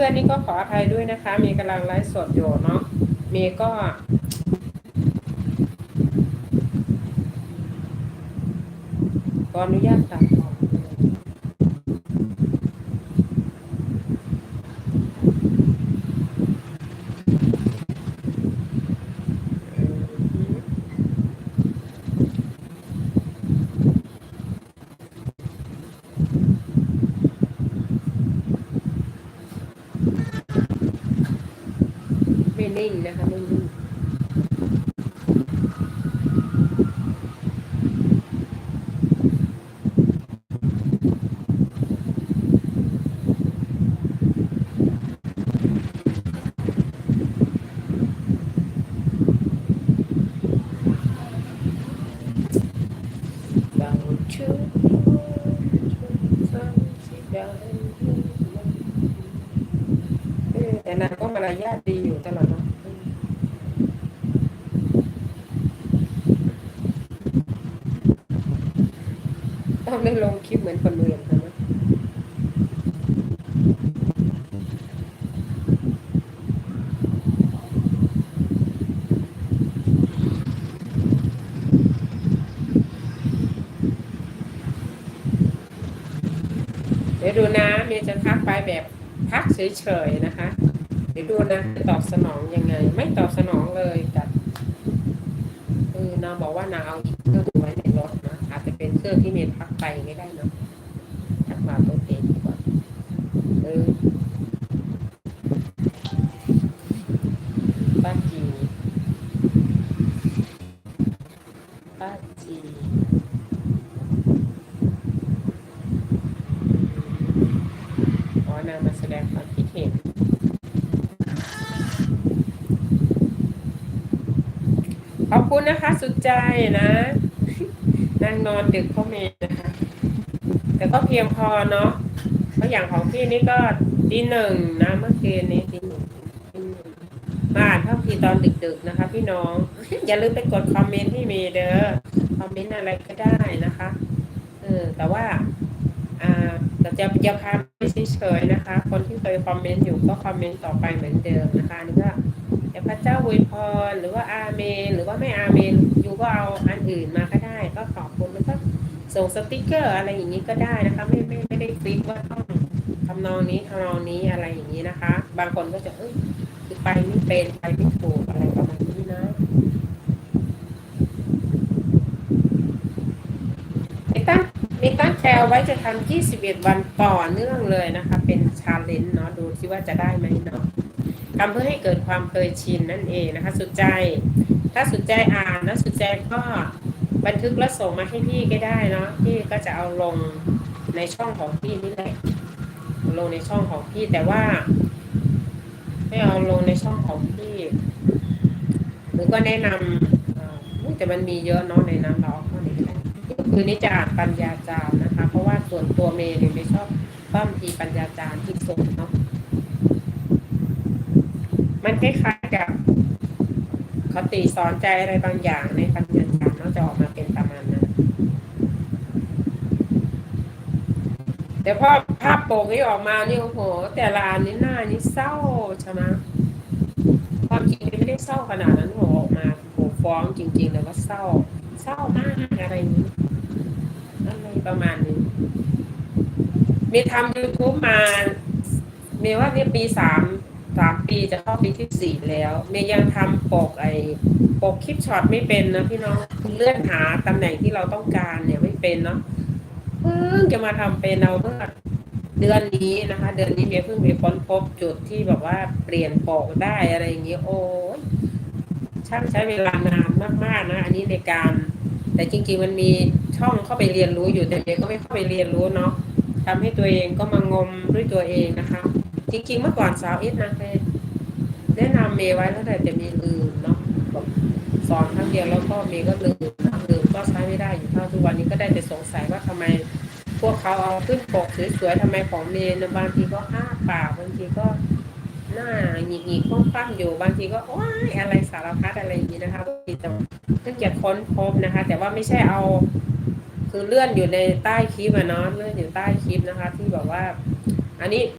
พื่อนๆนี่ก็ขออภัยด้วยนะคะ มีกำลังไลฟ์สดอยู่เนาะมีก็ ขออนุญาตตัด นิ่งนะคะไม่นิ่งเราชื่อแต่นางก็มา รยาทดีอยู่ตลอดเนาะต้องได้ลงคลิปเหมือนคนอื่นนะเดี๋ยวดูนะเมย์จะทักไปแบบทักเฉยๆนะคะ ดี๋ยวดูนะจะตอบสนองยังไง ไม่ตอบสนองเลยกับเออนางบอกว่านางเอาอีกเครื่องไว้ในรถนะอาจจะเป็นเครื่องที่เมย์ทักไปไม่ได้เนะทักมาตัวเองดีกว่าเออป้าจีป้าจี ขอนางมาแสดงความคิดเห็น ขอบคุณนะคะ สุดใจนะนางนอนดึกเขาเมนนะคะ แต่ก็เพียงพอเนาะเพราะอย่างของพี่นี่ก็ตีหนึ่งนะเมื่อคืนนี้ตีหนึ่งตีหนึ่งมาอ่านภาพพีตอนดึกๆนะคะ พี่น้อง อย่าลืมไปกดคอมเมนต์ที่เมย์เด้อคอมเมนต์อะไรก็ได้นะคะเออแต่ว่าอ่าแต่จะจะพาไปเฉยๆนะคะ คนที่เคยคอมเมนต์อยู่ก็คอมเมนต์ต่อไปเหมือนเดิมนะคะอันนี่ก็ จะพระเจ้าอวยพรหรือว่าอาเมน หรือว่าไม่อาเมนอยู่ก็เอาอันอื่นมาก็ได้ ก็ขอบคุณแล้วก็ส่งสติกเกอร์อะไรอย่างนี้ก็ได้นะคะ ไม่ไม่ไม่ได้ฟิกว่าต้องทำนองนี้ทำนองนี้อะไรอย่างนี้นะคะ บางคนก็จะเอ้ยคือไปไม่เป็นไปไม่ถูกอะไรประมาณนี้นะมีตั้งมีตั้งแคลไว้จะทำ21 วันต่อเนื่องเลยนะคะ เป็นชาเลนจ์เนาะดูซิว่าจะได้ไหมเนาะ ทำเพื่อให้เกิดความเคยชินนั่นเองนะคะสุดใจ ถ้าสุดใจอ่านนะสุดใจก็บันทึกแล้วส่งมาให้พี่ก็ได้เนาะพี่ก็จะเอาลงในช่องของพี่นี่แหละลงในช่องของพี่แต่ว่า ไม่เอาลงในช่องของพี่หรือก็แนะนำอ่ออุ๊ยแต่มันมีเยอะเนาะในนั้นเราเอาเข้าในนี้ก็ได้คือนิจอ่านปัญญาจารย์นะคะ เพราะว่าส่วนตัวเมย์เนี่ยไม่ชอบบ้ามทีปัญญาจารย์ที่สุดเนาะ มันคล้ายๆกับคติสอนใจอะไรบางอย่างในปัญญาจารย์เนาจะออกมาเป็นประมาณนั้นแต่พอภาพโปกนี้ออกมานี่โอ้โห แต่ละอันนี้หน้านี่เศร้าใช่ไหมความจริงไม่ได้เศร้าขนาดนั้นโหออกมาโหฟ้องจริงๆเลยว่าเศร้า เศร้ามากอะไรนี้อะไรประมาณนี้ มีทำ YouTube มาเมย์ว่านี่ปีสาม สามปีจะเข้าปีที่สี่แล้ว เมย์ยังทำปกไอ้ปกคลิปช็อตไม่เป็นนะพี่น้องเลื่อนหาตำแหน่งที่เราต้องการเนี่ยไม่เป็นเนาะเพิ่งจะมาทำเป็นเอาเมื่อเดือนนี้นะคะ เดือนนี้เมย์เพิ่งไปค้นพบจุดที่แบบว่าเปลี่ยนปกได้อะไรอย่างเงี้ยโอ้ยช่างใช้เวลานานมากๆนะ อันนี้ในการ แต่จริง ๆ มันมีช่องเข้าไปเรียนรู้อยู่แต่เมย์ก็ไม่เข้าไปเรียนรู้เนาะทำให้ตัวเองก็มางมด้วยตัวเองนะคะ จริงๆเมื่อก่อนสาวเอสนะเคยแนะนำเมย์ไว้แล้วแต่จะมีลืมเนาะแบบสอนครั้งเดียวแล้วก็เมย์ก็ลืมลืมก็ใช้ไม่ได้อยู่เท่าทุกวันนี้ก็ได้แต่สงสัยว่าทำไมพวกเขาเอาขึ้นปกสวยๆทำไมของเมย์นะบางทีก็อ้าปากบางทีก็หน้าหงิกหงิกๆคว่ำๆอยู่บางทีก็โอ้ยอะไรสารพัดอะไรอย่างนี้นะคะบางทีแต่เพิ่งจะค้นพบนะคะ แต่ว่าไม่ใช่เอา คือเลื่อนอยู่ในใต้คลิปอะเนาะเลื่อนอยู่ใต้คลิปนะคะ ที่แบบว่า อันนี้